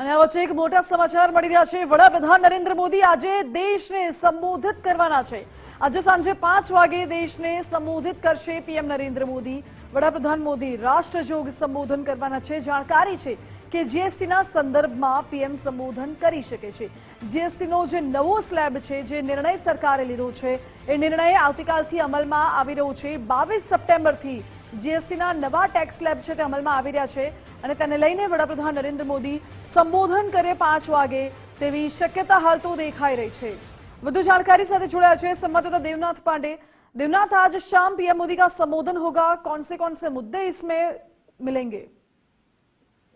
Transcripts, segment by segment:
અને આ વચ્ચે એક મોટા સમાચાર મળી રહ્યા છે. વડાપ્રધાન નરેન્દ્ર મોદી આજે દેશને સંબોધિત કરવાના છે. આજે સાંજે પાંચ વાગે દેશને સંબોધિત કરશે પીએમ નરેન્દ્ર મોદી. વડાપ્રધાન મોદી રાષ્ટ્રજોગ સંબોધન કરવાના છે. જાણકારી છે કે જીએસટીના સંદર્ભમાં પીએમ સંબોધન કરી શકે છે. જીએસટીનો જે નવો સ્લેબ છે, જે નિર્ણય સરકારે લીધો છે, એ નિર્ણય આવતીકાલથી અમલમાં આવી રહ્યો છે. બાવીસ સપ્ટેમ્બરથી જીએસટીના નવા ટેક્સ સ્લેબ છે તે અમલમાં આવી રહ્યા છે અને તેને લઈને વડાપ્રધાન નરેન્દ્ર મોદી સંબોધન કરે પાંચ વાગે તેવી શક્યતા હાલ તો દેખાઈ રહી છે વધુ जानकारी સાથે જોડાયા છે संवाददाता देवनाथ पांडे देवनाथ आज शाम पीएम मोदी का संबोधन होगा कौन से कौन से मुद्दे इसमें मिलेंगे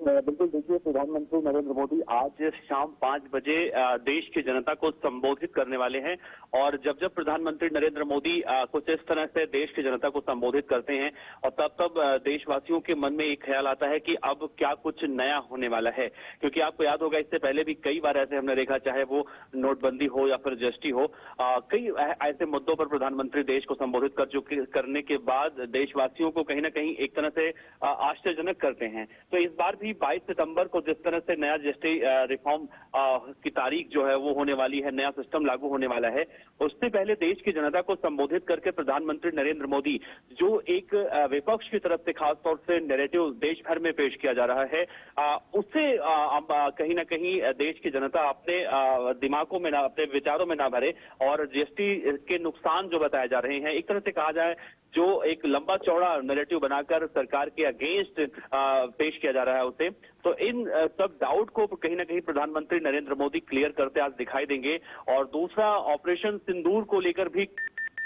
बिल्कुल देखिए, प्रधानमंत्री नरेंद्र मोदी आज शाम पाँच बजे देश की जनता को संबोधित करने वाले हैं और जब जब प्रधानमंत्री नरेंद्र मोदी कुछ इस तरह से देश की जनता को संबोधित करते हैं और तब तब देशवासियों के मन में एक ख्याल आता है कि अब क्या कुछ नया होने वाला है। क्योंकि आपको याद होगा, इससे पहले भी कई बार ऐसे हमने देखा, चाहे वो नोटबंदी हो या फिर जीएसटी हो कई ऐसे मुद्दों पर प्रधानमंत्री देश को संबोधित कर चुके, करने के बाद देशवासियों को कहीं ना कहीं एक तरह से आश्चर्यजनक करते हैं। तो इस बार भी 22 सितंबर को जिस तरह से नया जीएसटी रिफॉर्म की तारीख जो है वो होने वाली है, नया सिस्टम लागू होने वाला है, उससे पहले देश की जनता को संबोधित करके प्रधानमंत्री नरेंद्र मोदी, जो एक विपक्ष की तरफ़ से खासतौर से नेरेटिव देश भर में पेश किया जा रहा है उससे कहीं ना कहीं देश की जनता अपने दिमागों में ना, अपने विचारों में ना भरे और जीएसटी के नुकसान जो बताए जा रहे हैं, एक तरह से कहा जाए जो एक लंबा चौड़ा नेरेटिव बनाकर सरकार के अगेंस्ट पेश किया जा रहा है उसे तो इन सब डाउट को कहीं ना कहीं प्रधानमंत्री नरेंद्र मोदी क्लियर करते आज दिखाई देंगे। और दूसरा ऑपरेशन सिंदूर को लेकर भी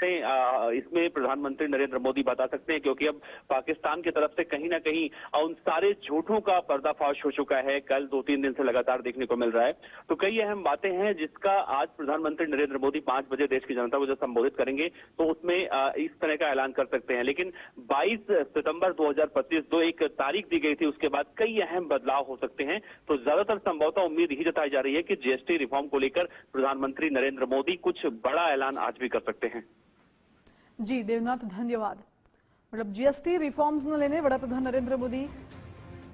से, अ, इसमें प्रधानमंत्री नरेंद्र मोदी बता सकते हैं क्योंकि अब पाकिस्तान की तरफ़ से कहीं ना कहीं उन सारे झूठों का पर्दाफाश हो चुका है। कल दो तीन दिन से लगातार देखने को मिल रहा है। तो कई अहम बातें हैं जिसका आज प्रधानमंत्री नरेंद्र मोदी पाँच बजे देश की जनता को जब संबोधित करेंगे तो उसमें इस तरह का ऐलान कर सकते हैं। लेकिन 22 सितंबर 2025 दो एक तारीख दी गई थी उसके बाद कई अहम बदलाव हो सकते हैं। तो ज़्यादातर संभवतः उम्मीद ही जताई जा रही है कि जीएसटी रिफॉर्म को लेकर प्रधानमंत्री नरेंद्र मोदी कुछ बड़ा ऐलान आज भी कर सकते हैं। જી, દેવનાથ, ધન્યવાદ. મતલબ જીએસટી રિફોર્મ્સને લઈને વડાપ્રધાન નરેન્દ્ર મોદી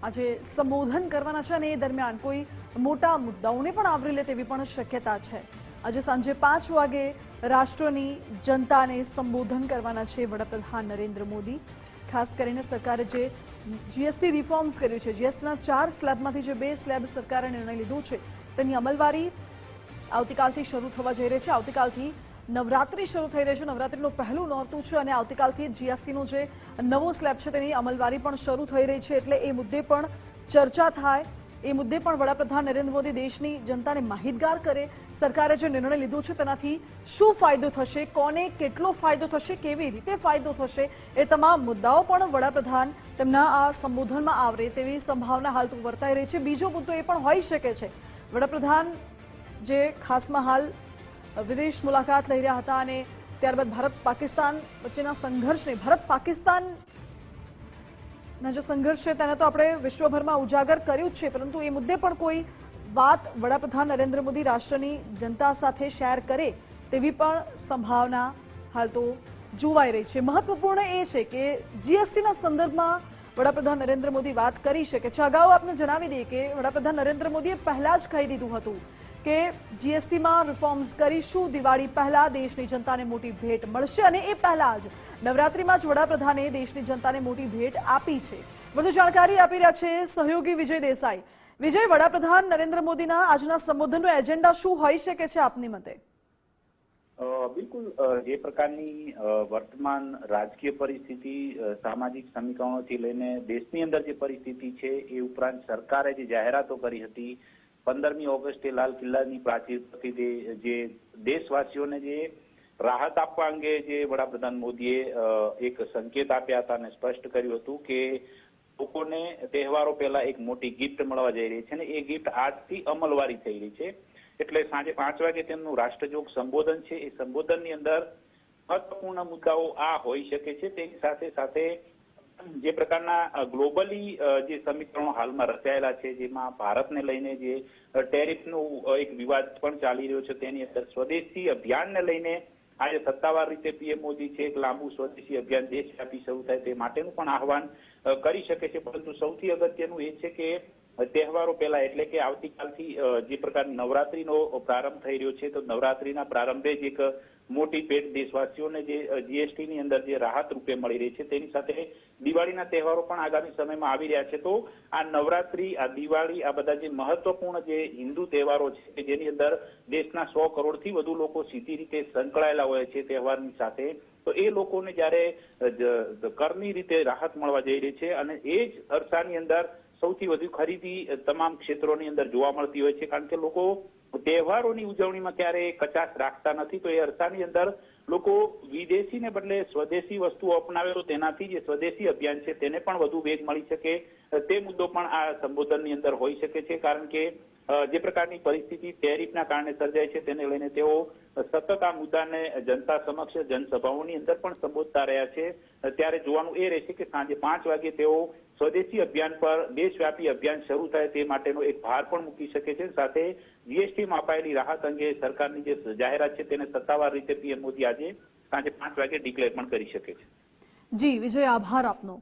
આજે સંબોધન કરવાના છે અને એ દરમિયાન કોઈ મોટા મુદ્દાઓને પણ આવરી લે તેવી પણ શક્યતા છે. આજે સાંજે પાંચ વાગે રાષ્ટ્રની જનતાને સંબોધન કરવાના છે વડાપ્રધાન નરેન્દ્ર મોદી. ખાસ કરીને સરકારે જે જીએસટી રિફોર્મ્સ કર્યું છે જીએસટીના ચાર સ્લેબમાંથી જે બે સ્લેબ સરકારે નિર્ણય લીધો છે, તેની અમલવારી આવતીકાલથી શરૂ થવા જઈ રહી છે. આવતીકાલથી નવરાત્રી શરૂ થઈ રહી છે. નવરાત્રીનું પહેલું નોરતું છે અને આવતીકાલથી જીએસટીનો જે નવો સ્લેબ છે તેની અમલવારી પણ શરૂ થઈ રહી છે. એટલે એ મુદ્દે પણ ચર્ચા થાય. એ મુદ્દે પણ વડાપ્રધાન નરેન્દ્ર મોદી દેશની જનતાને માહિતગાર કરે. સરકારે જે નિર્ણય લીધો છે તેનાથી શું ફાયદો થશે? કોને કેટલો ફાયદો થશે? કેવી રીતે ફાયદો થશે? એ તમામ મુદ્દાઓ પણ વડાપ્રધાન તેમના આ સંબોધનમાં આવરે તેવી સંભાવના હાલ તો વર્તાઈ રહી છે. બીજો મુદ્દો એ પણ હોઈ શકે છે. વડાપ્રધાન જે ખાસમાં હાલ વિદેશ મુલાકાત લઈ રહ્યા હતા અને ત્યારબાદ ભારત પાકિસ્તાન વચ્ચેના સંઘર્ષને, ભારત પાકિસ્તાન જે સંઘર્ષ છે તેને તો આપણે વિશ્વભરમાં ઉજાગર કર્યું જ છે, પરંતુ એ મુદ્દે પણ કોઈ વાત વડાપ્રધાન નરેન્દ્ર મોદી રાષ્ટ્રની જનતા સાથે શેર કરે તેવી પણ સંભાવના હાલ તો જોવાઈ રહી છે. મહત્વપૂર્ણ એ છે કે જીએસટીના સંદર્ભમાં વડાપ્રધાન નરેન્દ્ર મોદી વાત કરી શકે છે. અગાઉ આપને જણાવી દઈએ કે વડાપ્રધાન નરેન્દ્ર મોદીએ પહેલા જ કહી દીધું હતું કે જીએસટીમાં રિફોર્મ્સ કરીશું. દિવાળી પહેલા દેશની જનતાને મોટી ભેટ મળશે અને એ પહેલા જ નવરાત્રીમાં જ વડાપ્રધાને દેશની જનતાને મોટી ભેટ આપી છે. વધુ જાણકારી આપી રહ્યા છે સહયોગી વિજય દેસાઈ. વિજય, વડાપ્રધાન નરેન્દ્ર મોદીના આજના સંબોધનનો એજન્ડા શું હોઈ શકે છે આપની મતે? બિલકુલ જે પ્રકારની વર્તમાન રાજકીય પરિસ્થિતિ સામાજિક સમીકરણોથી લઈને દેશની અંદર જે પરિસ્થિતિ છે, એ ઉપરાંત સરકારે જે જાહેરાતો કરી હતી પંદરમી ઓગસ્ટે લાલ કિલ્લાની પ્રાચીર પરથી જે- દેશવાસીઓને જે રાહત આપવા અંગે જે વડાપ્રધાન મોદીએ એક સંકેત આપ્યા હતા અને સ્પષ્ટ કર્યું હતું કે લોકોને તહેવારો પહેલા એક મોટી ગિફ્ટ મળવા જઈ રહી છે અને એ ગિફ્ટ આજથી અમલવારી થઈ રહી છે. એટલે સાંજે પાંચ વાગે તેમનું રાષ્ટ્રજોગ સંબોધન છે. એ સંબોધનની અંદર મહત્વપૂર્ણ મુદ્દાઓ આ હોઈ શકે છે. તેની સાથે સાથે જે પ્રકારના ગ્લોબલી જે સમીકરણો હાલમાં રચાયેલા છે, જેમાં ભારતને લઈને જે ટેરિફનો એક વિવાદ પણ ચાલી રહ્યો છે, તેની અંદર સ્વદેશી અભિયાનને લઈને આજે સત્તાવાર રીતે પીએમ મોદી છે, એક લાંબુ સ્વદેશી અભિયાન દેશવ્યાપી શરૂ થાય તે માટેનું પણ આહવાન કરી શકે છે. પરંતુ સૌથી અગત્યનું એ છે કે, તહેવારો પહેલા એટલે કે આવતીકાલથી જે પ્રકાર નવરાત્રીનો પ્રારંભ થઈ રહ્યો છે, તો નવરાત્રીના પ્રારંભે જ એક મોટી ભેટ દેશવાસીઓને જે જીએસટી ની અંદર જે રાહત રૂપે મળી રહી છે, તેની સાથે દિવાળીના તહેવારો પણ આગામી સમયમાં આવી રહ્યા છે. તો આ નવરાત્રી, આ દિવાળી, આ બધા જે મહત્વપૂર્ણ જે હિન્દુ તહેવારો છે, કે જેની અંદર દેશના સો કરોડથી વધુ લોકો સીધી રીતે સંકળાયેલા હોય છે તહેવારની સાથે, તો એ લોકોને જ્યારે કરની રીતે રાહત મળવા જઈ રહી છે અને એ જ અરસાની અંદર સૌથી વધુ ખરીદી તમામ ક્ષેત્રોની અંદર જોવા મળતી હોય છે, કારણ કે લોકો તહેવારોની ઉજવણીમાં ક્યારેય કચાશ રાખતા નથી, તો એ અરસાની અંદર લોકો વિદેશીને બદલે સ્વદેશી વસ્તુઓ અપનાવે તો તેનાથી જે સ્વદેશી અભિયાન છે તેને પણ વધુ વેગ મળી શકે. તે મુદ્દો પણ આ સંબોધનની અંદર હોઈ શકે છે, કારણ કે જે પ્રકારની પરિસ્થિતિ ટેરિફના કારણે સર્જાય છે તેને લઈને તેઓ સતત આ મુદ્દાને જનતા સમક્ષ જનસભાઓની અંદર પણ સંબોધતા રહ્યા છે. ત્યારે જોવાનું એ રહેશે કે સાંજે પાંચ વાગે તેઓ સ્વદેશી અભિયાન પર દેશવ્યાપી અભિયાન શરૂ થાય તે માટેનો એક ભાર પણ મૂકી શકે છે. સાથે જીએસટીમાં અપાયેલી રાહત અંગે સરકારની જે જાહેરાત છે તેને સત્તાવાર રીતે પીએમ મોદી આજે સાંજે પાંચ વાગે ડિક્લેર પણ કરી શકે છે. જી, વિજય, આભાર આપનો.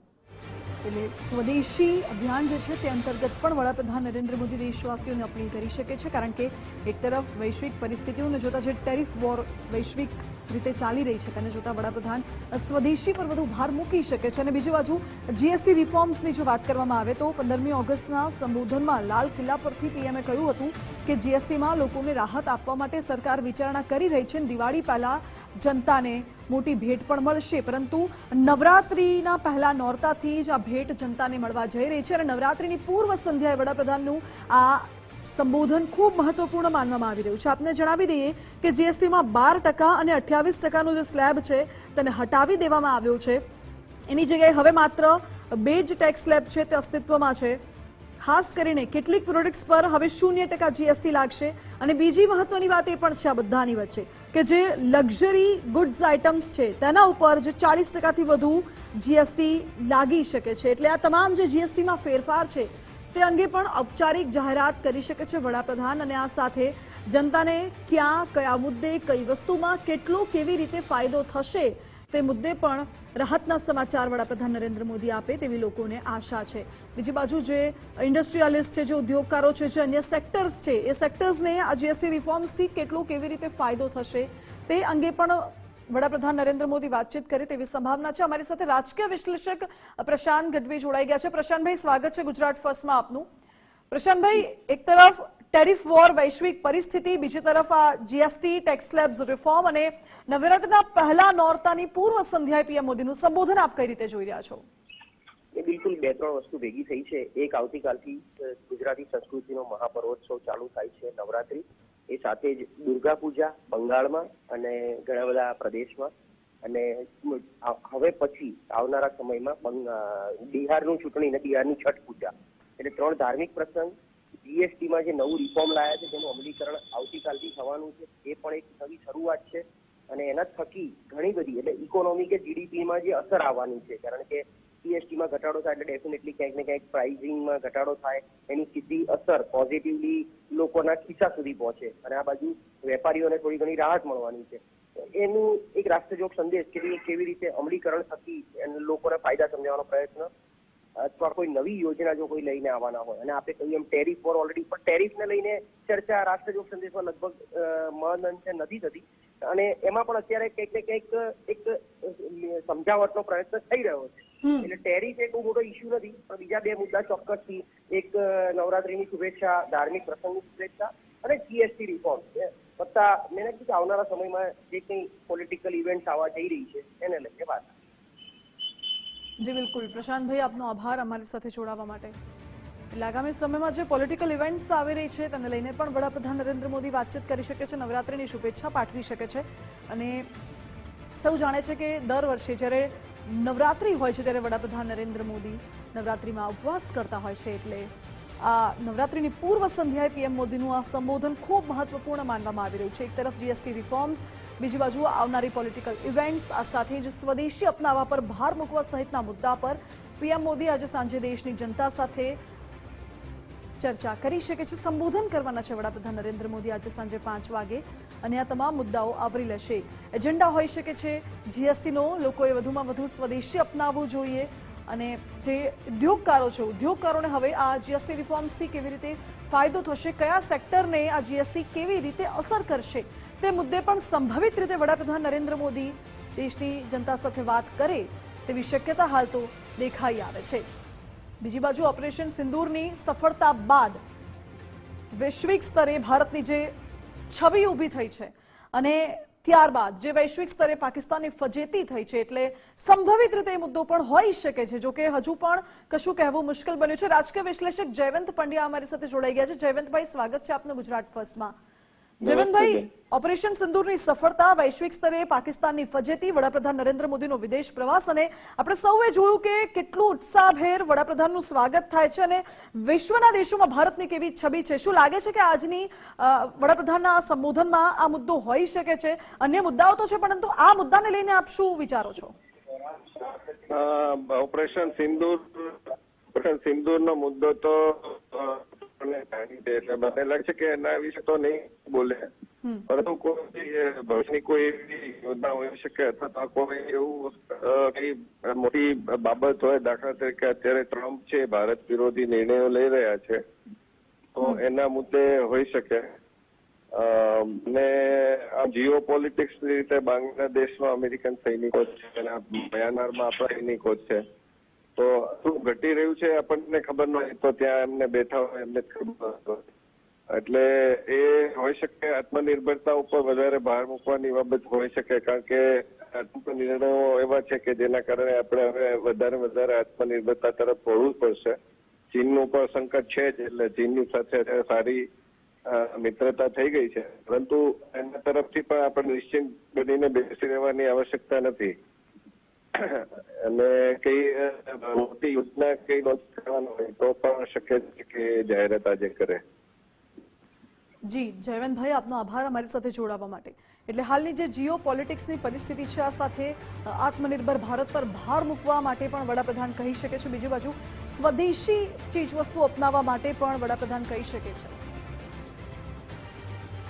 એટલે સ્વદેશી અભિયાન જે છે તે અંતર્ગત પણ વડાપ્રધાન નરેન્દ્ર મોદી દેશવાસીઓને અપીલ કરી શકે છે, કારણ કે એક તરફ વૈશ્વિક પરિસ્થિતિઓને જોતા જે ટેરિફ વોર, વૈશ્વિક રીતે ચાલી રહી છે. તેને જોતા વડાપ્રધાન સ્વદેશી પર વધુ ભાર મૂકી શકે છે. અને બીજી બાજુ જીએસટી રિફોર્મ્સની જો વાત કરવામાં આવે તો પંદરમી ઓગસ્ટના સંબોધનમાં લાલ કિલ્લા પરથી પીએમએ કહ્યું હતું કે જીએસટીમાં લોકોને રાહત આપવા માટે સરકાર વિચારણા કરી રહી છે દિવાળી પહેલા જનતાને મોટી ભેટ પણ મળશે. પરંતુ નવરાત્રિના પહેલા નોરતાથી જ આ ભેટ જનતાને મળવા જઈ રહી છે અને નવરાત્રિની પૂર્વ સંધ્યાએ વડાપ્રધાનનું આ સંબોધન ખૂબ મહત્વપૂર્ણ માનવામાં આવી રહ્યું છે. આપને જણાવી દઈએ કે જીએસટીમાં બાર ટકા અને અઠ્યાવીસ ટકાનો જે સ્લેબ છે તેને હટાવી દેવામાં આવ્યો છે. એની જગ્યાએ હવે માત્ર બે જ ટેક્સ સ્લેબ છે તે અસ્તિત્વમાં છે. ખાસ કરીને કેટલીક પ્રોડક્ટ્સ પર હવે શૂન્ય ટકા જીએસટી લાગશે અને બીજી મહત્વની વાત એ પણ છે આ બધાની વચ્ચે કે જે લક્ઝરી ગુડ્સ આઇટમ્સ છે તેના ઉપર જે ચાલીસ ટકાથી વધુ જીએસટી લાગી શકે છે. એટલે આ તમામ જે જીએસટીમાં ફેરફાર છે તે અંગે પણ ઔપચારિક જાહેરાત કરી શકે છે વડાપ્રધાન અને આ સાથે જનતાને ક્યાં, કયા મુદ્દે, કઈ વસ્તુમાં કેટલો કેવી રીતે ફાયદો થશે તે મુદ્દે પણ રાહતના સમાચાર વડાપ્રધાન નરેન્દ્ર મોદી આપે તેવી લોકોને આશા છે. બીજી બાજુ જે ઇન્ડસ્ટ્રીયાલિસ્ટ છે, જે ઉદ્યોગકારો છે, જે અન્ય સેક્ટર્સ છે, એ સેક્ટર્સને આ જીએસટી રિફોર્મ્સથી કેટલો કેવી રીતે ફાયદો થશે તે અંગે પણ વડાપ્રધાન નરેન્દ્ર મોદી વાતચીત કરે તેવી સંભાવના છે. અમારી સાથે રાજકીય વિશ્લેષક પ્રશાંત ગઢવી જોડાઈ ગયા છે. પ્રશાંતભાઈ, સ્વાગત છે ગુજરાત ફર્સ્ટમાં આપનું. પ્રશાંતભાઈ, એક તરફ ટેરિફ વોર, વૈશ્વિક પરિસ્થિતિ, બીજી તરફ આ જીએસટી, ટેક્સ રિફોર્મ અને નવરાત્રીના પહેલા નોરતાની પૂર્વ સંધ્યાએ પીએમ મોદીનું સંબોધન આપ કઈ રીતે જોઈ રહ્યા છો? એ બિલકુલ બે ત્રણ વસ્તુ ભેગી થઈ છે. એક આવતીકાલથી ગુજરાતી સંસ્કૃતિનો મહાપર્વોત્સવ ચાલુ થાય છે, નવરાત્રી. એ સાથે જ દુર્ગા પૂજા બંગાળમાં અને ઘણા બધા પ્રદેશમાં. અને હવે પછી આવનારા સમયમાં બિહારનું ચૂંટણી અને બિહારની છઠ પૂજા. એટલે ત્રણ ધાર્મિક પ્રસંગ, જીએસટીમાં જે નવું રિફોર્મ લાયા છે તેનું અમલીકરણ આવતીકાલથી થવાનું છે, એ પણ એક નવી શરૂઆત છે. અને એના થકી ઘણી બધી, એટલે ઇકોનોમી કે જીડીપીમાં જે અસર આવવાની છે, કારણ કે જીએસટીમાં ઘટાડો થાય એટલે ડેફિનેટલી ક્યાંક ને ક્યાંક પ્રાઇઝિંગમાં ઘટાડો થાય. એની સીધી અસર પોઝિટિવલી લોકોના ખિસ્સા સુધી પહોંચે અને આ બાજુ વેપારીઓને થોડી ઘણી રાહત મળવાની છે. એનું એક રાષ્ટ્રજોગ સંદેશ કે કેવી રીતે અમલીકરણ થકી લોકોને ફાયદા સમજાવવાનો પ્રયત્ન અથવા કોઈ નવી યોજના જો કોઈ લઈને આવવાના હોય. અને આપણે કહ્યું એમ ટેરિફ પર ઓલરેડી પણ ટેરિફને લઈને ચર્ચા રાષ્ટ્રજોગ સંદેશમાં લગભગ અ, મહદ નથી થતી. અને એમાં પણ અત્યારે કંઈક ને કંઈક એક સમજાવટનો પ્રયત્ન થઈ રહ્યો છે. એટલે ટેરિફ એક બહુ મોટો ઇસ્યુ નથી પણ બીજા બે મુદ્દા ચોક્કસથી. એક નવરાત્રીની શુભેચ્છા ધાર્મિક પ્રસંગની શુભેચ્છા અને જીએસટી રિફોર્મ વત્તા મેં કીધું આવનારા સમયમાં જે કંઈ પોલિટિકલ ઇવેન્ટ્સ આવવા જઈ રહી છે એને લઈને વાત. જી બિલકુલ. પ્રશાંતભાઈ આપનો આભાર અમારી સાથે જોડાવા માટે. એટલે આગામી સમયમાં જે પોલિટિકલ ઇવેન્ટ્સ આવી રહી છે, તેને લઈને પણ વડાપ્રધાન નરેન્દ્ર મોદી વાતચીત કરી શકે છે, નવરાત્રિની શુભેચ્છા પાઠવી શકે છે. અને સૌ જાણે છે કે દર વર્ષે જ્યારે નવરાત્રિ હોય છે, ત્યારે વડાપ્રધાન નરેન્દ્ર મોદી નવરાત્રિમાં ઉપવાસ કરતા હોય છે, એટલે આ નવરાત્રિની પૂર્વ સંધ્યાએ પીએમ મોદીનું આ સંબોધન ખૂબ મહત્વપૂર્ણ માનવામાં આવી રહ્યું છે. એક તરફ જીએસટી રિફોર્મ્સ બીજી બાજુ આવનારી પોલિટિકલ ઇવેન્ટ્સ આ સાથે જ સ્વદેશી અપનાવવા પર ભાર મૂકવા સહિતના મુદ્દા પર પીએમ મોદી આજે સાંજે દેશની જનતા સાથે ચર્ચા કરી શકે છે. સંબોધન કરવાના છે વડાપ્રધાન નરેન્દ્ર મોદી આજે સાંજે પાંચ વાગે અને આ તમામ મુદ્દાઓ આવરી લેશે. એજન્ડા હોઈ શકે છે. જીએસટીનો લોકોએ વધુમાં વધુ સ્વદેશી અપનાવવું જોઈએ અને જે ઉદ્યોગકારો છે, ઉદ્યોગકારોને હવે આ જીએસટી રિફોર્મ્સથી કેવી રીતે ફાયદો થશે, કયા સેક્ટરને આ જીએસટી કેવી રીતે અસર કરશે તે મુદ્દે પણ સંભવિત રીતે વડાપ્રધાન નરેન્દ્ર મોદી દેશની જનતા સાથે વાત કરે તેવી શક્યતા હાલ તો દેખાઈ આવે છે. બીજી બાજુ ઓપરેશન સિંદૂરની સફળતા બાદ વૈશ્વિક સ્તરે ભારતની જે છબી ઊભી થઈ છે અને ત્યારબાદ જે વૈશ્વિક સ્તરે પાકિસ્તાનની ફજેતી થઈ છે એટલે સંભવિત રીતે એ મુદ્દો પણ હોઈ શકે છે. જોકે હજુ પણ કશું કહેવું મુશ્કેલ બન્યું છે. રાજકીય વિશ્લેષક જયવંત પંડ્યા અમારી સાથે જોડાઈ ગયા છે. જયવંતભાઈ, સ્વાગત છે આપનું ગુજરાત ફર્સ્ટમાં. જયવંતભાઈ ઓપરેશન સિંદૂરની સફળતા વૈશ્વિક સ્તરે પાકિસ્તાનની ફજેતી વડાપ્રધાન નરેન્દ્ર મોદીનો વિદેશ પ્રવાસ અને આપણે સૌએ જોયું કે કેટલું ઉત્સાહભેર વડાપ્રધાનનું સ્વાગત થાય છે અને વિશ્વના દેશોમાં ભારતની કેવી છબી છે? શું લાગે છે કે આજની વડાપ્રધાનના સંબોધનમાં આ મુદ્દો હોઈ શકે છે? અન્ય મુદ્દાઓ તો છે પરંતુ આ મુદ્દાને લઈને આપ શું વિચારો છો? ઓપરેશન સિંદૂર ઓપરેશન સિંદૂરનો મુદ્દો તો આપણને જાણી છે. એટલે મને લાગે છે કે એના વિશે તો નહીં બોલે. પરંતુ કોઈ ભવિષ્યની કોઈ એવી યોજના હોઈ શકે અથવા કોઈ એવું કઈ મોટી બાબત હોય દાખલા તરીકે અત્યારે ટ્રમ્પ છે ભારત વિરોધી નિર્ણયો લઈ રહ્યા છે. તો એના મુદ્દે હોઈ શકે. ને આ જીઓ પોલિટિક્સ રીતે બાંગ્લાદેશમાં અમેરિકન સૈનિકો છે અને મ્યાનમારમાં આપણા સૈનિકો છે. તો શું ઘટી રહ્યું છે આપણને ખબર ન હોય તો ત્યાં એમને બેઠા હોય એમને હોય. એટલે એ હોઈ શકે આત્મનિર્ભરતા ઉપર વધારે ભાર મૂકવાની બાબત હોઈ શકે, કારણ કે આત્મનિર્ણયો એવા છે કે જેના કારણે આપણે હવે વધારે વધારે આત્મનિર્ભરતા તરફ વળવું પડશે. ચીનનું પણ સંકટ છે જ, એટલે ચીનની સાથે સારી મિત્રતા થઈ ગઈ છે. પરંતુ એના તરફથી પણ આપણે નિશ્ચિંત બનીને બેસી રહેવાની આવશ્યકતા નથી. અને કઈ મોટી યોજના કઈ લોન્ચ કરવાનો હોય તો પણ શક્ય છે કે જાહેરાત આજે કરે. જી, જયવંતભાઈ, આપનો આભાર અમારી સાથે જોડાવા માટે. એટલે હાલની જે જીઓ પોલિટિક્સની પરિસ્થિતિ છે, આ સાથે આત્મનિર્ભર ભારત પર ભાર મૂકવા માટે પણ વડાપ્રધાન કહી શકે છે. બીજી બાજુ, સ્વદેશી ચીજવસ્તુ અપનાવવા માટે પણ વડાપ્રધાન કહી શકે છે.